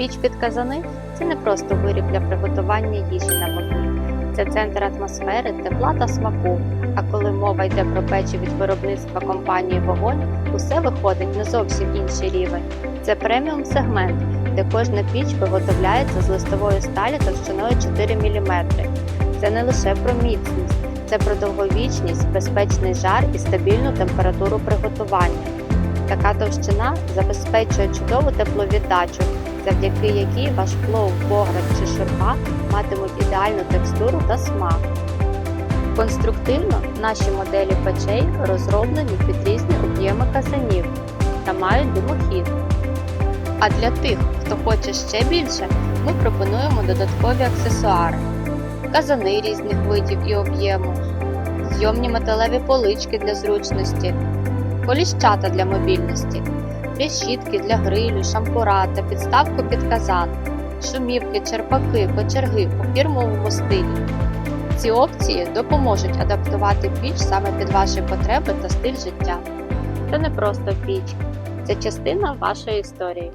Піч під казани це не просто виріб для приготування їжі на вогні. Це центр атмосфери, тепла та смаку. А коли мова йде про печі від виробництва компанії Вогонь, усе виходить на зовсім інший рівень. Це преміум сегмент, де кожна піч виготовляється з листової сталі товщиною 4 мм. Це не лише про міцність, це про довговічність, безпечний жар і стабільну температуру приготування. Така товщина забезпечує чудову тепловіддачу, завдяки якій ваш плов, боград чи шурма матимуть ідеальну текстуру та смак. Конструктивно наші моделі печей розроблені під різні об'єми казанів та мають димохід. А для тих, хто хоче ще більше, ми пропонуємо додаткові аксесуари: казани різних видів і об'єму, зйомні металеві полички для зручності, коліщата для мобільності, решітки для грилю, шампура та підставку під казан, шумівки, черпаки, кочерги у фірмовому стилі. Ці опції допоможуть адаптувати піч саме під ваші потреби та стиль життя. Це не просто піч, це частина вашої історії.